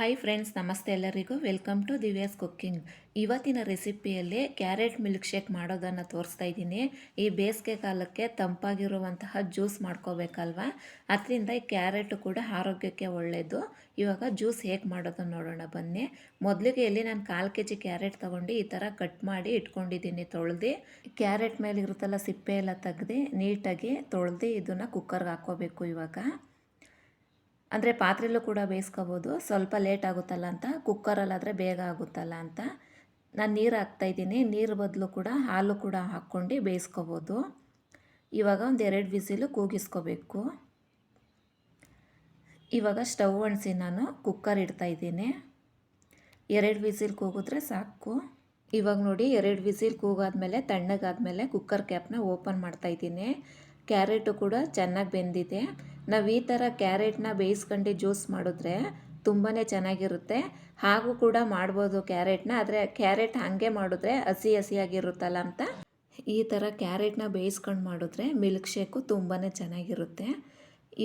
Hi friends ನಮಸ್ತೆ ಎಲ್ಲರಿಗೂ. Welcome to Divya's cooking ಇವತ್ತಿನ ರೆಸಿಪಿಯಲ್ಲಿ ಕ್ಯಾರೆಟ್ ಮಿಲ್ಕ್ ಶೇಕ್ ಮಾಡೋದನ್ನು ತೋರಿಸ್ತಾ ಇದ್ದೀನಿ. ಈ ಬೇಸಿಗೆ ಕಾಲಕ್ಕೆ ತಂಪಾಗಿರುವಂತಹ ಜ್ಯೂಸ್ ಮಾಡ್ಕೋಬೇಕಲ್ವ? ಅದರಿಂದ ಈ ಕ್ಯಾರೆಟು ಕೂಡ ಆರೋಗ್ಯಕ್ಕೆ ಒಳ್ಳೆಯದು ಇವಾಗ ಜ್ಯೂಸ್ ಹೇಗೆ ಮಾಡೋದು ನೋಡೋಣ ಬನ್ನಿ. ಮೊದಲಿಗೆ ಇಲ್ಲಿ ನಾನು ಕಾಲು ಕೆ ಜಿ ಕ್ಯಾರೆಟ್ ತೊಗೊಂಡು ಈ ಥರ ಕಟ್ ಮಾಡಿ ಇಟ್ಕೊಂಡಿದ್ದೀನಿ ತೊಳೆದು. ಕ್ಯಾರೆಟ್ ಮೇಲೆ ಇರುತ್ತಲ್ಲ ಸಿಪ್ಪೆ ಎಲ್ಲ ತೆಗ್ದು ನೀಟಾಗಿ ತೊಳೆದು ಇದನ್ನು ಕುಕ್ಕರ್ಗೆ ಹಾಕ್ಕೋಬೇಕು ಇವಾಗ. ಅಂದರೆ ಪಾತ್ರೆಯಲ್ಲೂ ಕೂಡ ಬೇಯಿಸ್ಕೋಬೋದು. ಸ್ವಲ್ಪ ಲೇಟ್ ಆಗುತ್ತಲ್ಲ ಅಂತ ಕುಕ್ಕರಲ್ಲಾದರೆ ಬೇಗ ಆಗುತ್ತಲ್ಲ ಅಂತ. ನಾನು ನೀರು ಹಾಕ್ತಾಯಿದ್ದೀನಿ ನೀರು ಬದಲು ಕೂಡ ಹಾಲು ಕೂಡ ಹಾಕ್ಕೊಂಡು ಬೇಯಿಸ್ಕೋಬೋದು. ಇವಾಗ ಒಂದು ಎರಡು ವಿಸಿಲು ಕೂಗಿಸ್ಕೋಬೇಕು. ಇವಾಗ ಸ್ಟವ್ ಅಣಿಸಿ ನಾನು ಕುಕ್ಕರ್ ಇಡ್ತಾಯಿದ್ದೀನಿ ಎರಡು ವಿಸಿಲ್ ಕೂಗಿದ್ರೆ ಸಾಕು. ಇವಾಗ ನೋಡಿ ಎರಡು ವಿಸಿಲ್ ಕೂಗಾದ್ಮೇಲೆ, ತಣ್ಣಗಾದ್ಮೇಲೆ ಕುಕ್ಕರ್ ಕ್ಯಾಪ್ನ ಓಪನ್ ಮಾಡ್ತಾಯಿದ್ದೀನಿ ಕ್ಯಾರೆಟು ಕೂಡ ಚೆನ್ನಾಗಿ ಬೆಂದಿದೆ. ನಾವು ಈ ಥರ ಕ್ಯಾರೆಟ್ನ ಬೇಯಿಸ್ಕೊಂಡು ಜ್ಯೂಸ್ ಮಾಡಿದ್ರೆ ತುಂಬಾ ಚೆನ್ನಾಗಿರುತ್ತೆ. ಹಾಗೂ ಕೂಡ ಮಾಡ್ಬೋದು ಕ್ಯಾರೆಟ್ನ, ಆದರೆ ಕ್ಯಾರೆಟ್ ಹಾಗೆ ಮಾಡಿದ್ರೆ ಹಸಿ ಹಸಿಯಾಗಿರುತ್ತಲ್ಲ ಅಂತ. ಈ ಥರ ಕ್ಯಾರೆಟ್ನ ಬೇಯಿಸ್ಕೊಂಡು ಮಾಡಿದ್ರೆ ಮಿಲ್ಕ್ ಶೇಕು ತುಂಬಾ ಚೆನ್ನಾಗಿರುತ್ತೆ.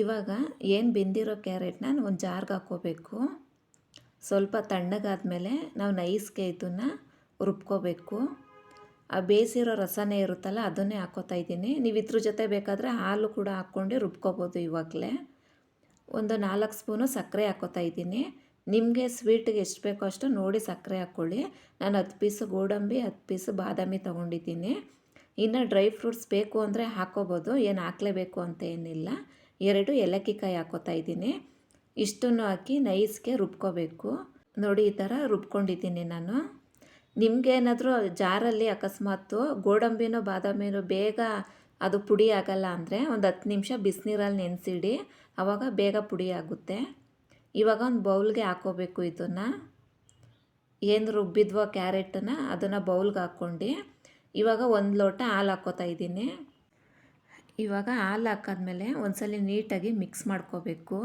ಇವಾಗ ಏನು ಬೆಂದಿರೋ ಕ್ಯಾರೆಟ್ನ ಒಂದು ಜಾರ್ಗೆ ಹಾಕ್ಕೋಬೇಕು. ಸ್ವಲ್ಪ ತಣ್ಣಗಾದ ಮೇಲೆ ನಾವು ನೈಸ್ಗೆ ಇದನ್ನು ರುಬ್ಕೋಬೇಕು. ಆ ಬೇಯಿಸಿರೋ ರಸನೇ ಇರುತ್ತಲ್ಲ, ಅದನ್ನೇ ಹಾಕೋತಾ ಇದ್ದೀನಿ. ನೀವು ಇದ್ರ ಜೊತೆ ಬೇಕಾದರೆ ಹಾಲು ಕೂಡ ಹಾಕ್ಕೊಂಡು ರುಬ್ಕೋಬೋದು ಇವಾಗಲೇ. ಒಂದು ನಾಲ್ಕು ಸ್ಪೂನು ಸಕ್ಕರೆ ಹಾಕೋತಾ ಇದ್ದೀನಿ. ನಿಮಗೆ ಸ್ವೀಟ್ಗೆ ಎಷ್ಟು ಬೇಕೋ ಅಷ್ಟು ನೋಡಿ ಸಕ್ಕರೆ ಹಾಕ್ಕೊಳ್ಳಿ. ನಾನು ಹತ್ತು ಪೀಸು ಗೋಡಂಬಿ, ಹತ್ತು ಪೀಸು ಬಾದಾಮಿ ತೊಗೊಂಡಿದ್ದೀನಿ. ಇನ್ನು ಡ್ರೈ ಫ್ರೂಟ್ಸ್ ಬೇಕು ಅಂದರೆ ಹಾಕೋಬೋದು, ಏನು ಹಾಕಲೇಬೇಕು ಅಂತ ಏನಿಲ್ಲ. ಎರಡು ಏಲಕ್ಕಿಕಾಯಿ ಹಾಕೋತಾ ಇದ್ದೀನಿ. ಇಷ್ಟನ್ನು ಹಾಕಿ ನೈಸ್ಗೆ ರುಬ್ಕೋಬೇಕು. ನೋಡಿ ಈ ಥರ ರುಬ್ಕೊಂಡಿದ್ದೀನಿ ನಾನು. ನಿಮಗೇನಾದರೂ ಜಾರಲ್ಲಿ ಅಕಸ್ಮಾತು ಗೋಡಂಬಿನೋ ಬಾದಾಮಿನೋ ಬೇಗ ಅದು ಪುಡಿ ಆಗಲ್ಲ ಅಂದರೆ ಒಂದು ಹತ್ತು ನಿಮಿಷ ಬಿಸಿನೀರಲ್ಲಿ ನೆನೆಸಿಡಿ ಆವಾಗ ಬೇಗ ಪುಡಿ ಆಗುತ್ತೆ. ಇವಾಗ ಒಂದು ಬೌಲ್ಗೆ ಹಾಕೋಬೇಕು ಇದನ್ನು. ಏನು ರುಬ್ಬಿದ್ವೋ ಕ್ಯಾರೆಟನ್ನು ಅದನ್ನು ಬೌಲ್ಗೆ ಹಾಕ್ಕೊಂಡು. ಇವಾಗ ಒಂದು ಲೋಟ ಹಾಲು ಹಾಕ್ಕೋತಾ ಇದ್ದೀನಿ. ಇವಾಗ ಹಾಲು ಹಾಕಾದ್ಮೇಲೆ ಒಂದ್ಸಲ ನೀಟಾಗಿ ಮಿಕ್ಸ್ ಮಾಡ್ಕೋಬೇಕು.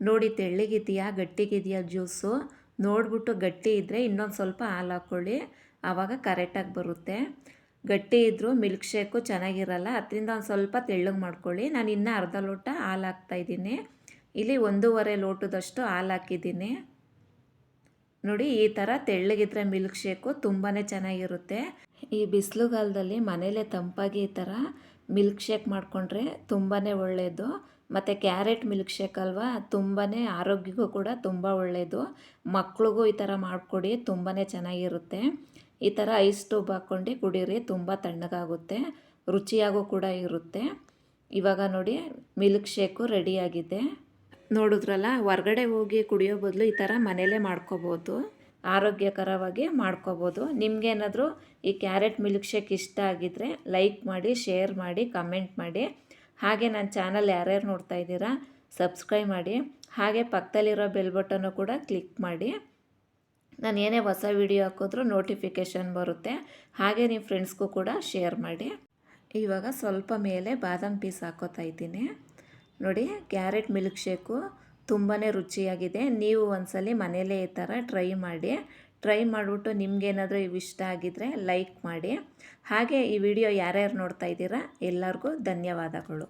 ನೋಡಿ ತೆಳ್ಳಗಿದೆಯಾ, ಗಟ್ಟಿಗಿದೆಯಾ ಜ್ಯೂಸು? ನೋಡಿಬಿಟ್ಟು ಗಟ್ಟಿ ಇದ್ದರೆ ಇನ್ನೊಂದು ಸ್ವಲ್ಪ ಹಾಲು ಹಾಕ್ಕೊಳ್ಳಿ ಆವಾಗ ಕರೆಕ್ಟಾಗಿ ಬರುತ್ತೆ. ಗಟ್ಟಿ ಇದ್ದರೂ ಮಿಲ್ಕ್ ಶೇಕು ಚೆನ್ನಾಗಿರಲ್ಲ. ಅದರಿಂದ ಒಂದು ಸ್ವಲ್ಪ ತೆಳ್ಳಗೆ ಮಾಡ್ಕೊಳ್ಳಿ. ನಾನು ಇನ್ನೂ ಅರ್ಧ ಲೋಟ ಹಾಲು ಹಾಕ್ತಾಯಿದ್ದೀನಿ ಇಲ್ಲಿ ಒಂದೂವರೆ ಲೋಟದಷ್ಟು ಹಾಲು ಹಾಕಿದ್ದೀನಿ. ನೋಡಿ, ಈ ಥರ ತೆಳ್ಳಗಿದ್ರೆ ಮಿಲ್ಕ್ ಶೇಕು ತುಂಬಾ ಚೆನ್ನಾಗಿರುತ್ತೆ. ಈ ಬಿಸಿಲುಗಾಲದಲ್ಲಿ ಮನೇಲೇ ತಂಪಾಗಿ ಈ ಥರ ಮಿಲ್ಕ್ ಶೇಕ್ ಮಾಡಿಕೊಂಡ್ರೆ ತುಂಬಾ ಒಳ್ಳೆಯದು ಮತ್ತು ಕ್ಯಾರೆಟ್ ಮಿಲ್ಕ್ ಶೇಕ್ ಅಲ್ವಾ ತುಂಬಾ ಆರೋಗ್ಯಕ್ಕೂ ಕೂಡ ತುಂಬ ಒಳ್ಳೆಯದು ಮಕ್ಳಿಗೂ ಈ ಥರ ಮಾಡಿಕೊಡಿ ತುಂಬಾ ಚೆನ್ನಾಗಿರುತ್ತೆ. ಈ ಥರ ಐಸ್ ಟ್ಯೂಬ್ ಹಾಕ್ಕೊಂಡು ಕುಡೀರಿ, ತುಂಬ ತಣ್ಣಗಾಗುತ್ತೆ. ರುಚಿಯಾಗೂ ಕೂಡ ಇರುತ್ತೆ. ಇವಾಗ ನೋಡಿ ಮಿಲ್ಕ್ ಶೇಕು ರೆಡಿಯಾಗಿದೆ. ನೋಡಿದ್ರಲ್ಲ, ಹೊರ್ಗಡೆ ಹೋಗಿ ಕುಡಿಯೋ ಬದಲು ಈ ಥರ ಮನೇಲೇ ಮಾಡ್ಕೋಬೋದು. ಆರೋಗ್ಯಕರವಾಗಿ ಮಾಡ್ಕೋಬೋದು. ನಿಮಗೇನಾದರೂ ಈ ಕ್ಯಾರೆಟ್ ಮಿಲ್ಕ್ ಶೇಕ್ ಇಷ್ಟ ಆಗಿದ್ದರೆ ಲೈಕ್ ಮಾಡಿ, ಶೇರ್ ಮಾಡಿ, ಕಮೆಂಟ್ ಮಾಡಿ. ಹಾಗೆ ನನ್ನ ಚಾನಲ್ ಯಾರ್ಯಾರು ನೋಡ್ತಾ ಇದ್ದೀರಾ, ಸಬ್ಸ್ಕ್ರೈಬ್ ಮಾಡಿ. ಹಾಗೆ ಪಕ್ಕದಲ್ಲಿರೋ ಬೆಲ್ ಬಟನ್ನು ಕೂಡ ಕ್ಲಿಕ್ ಮಾಡಿ. ನಾನು ಏನೇ ಹೊಸ ವಿಡಿಯೋ ಹಾಕಿದ್ರೂ ನೋಟಿಫಿಕೇಷನ್ ಬರುತ್ತೆ. ಹಾಗೆ ನಿಮ್ಮ ಫ್ರೆಂಡ್ಸ್ಗೂ ಕೂಡ ಶೇರ್ ಮಾಡಿ. ಇವಾಗ ಸ್ವಲ್ಪ ಮೇಲೆ ಬಾದಾಮ್ ಪೀಸ್ ಹಾಕೋತಾ ಇದ್ದೀನಿ. ನೋಡಿ, ಕ್ಯಾರೆಟ್ ಮಿಲ್ಕ್ ಶೇಕು ತುಂಬಾ ರುಚಿಯಾಗಿದೆ. ನೀವು ಒಂದ್ಸಲಿ ಮನೇಲೇ ಈ ಥರ ಟ್ರೈ ಮಾಡಿ. ಟ್ರೈ ಮಾಡಿಬಿಟ್ಟು ನಿಮಗೇನಾದರೂ ಇವು ಇಷ್ಟ ಆಗಿದ್ದರೆ ಲೈಕ್ ಮಾಡಿ. ಹಾಗೆ ಈ ವಿಡಿಯೋ ಯಾರ್ಯಾರು ನೋಡ್ತಾ ಇದ್ದೀರಾ ಎಲ್ಲರಿಗೂ ಧನ್ಯವಾದಗಳು.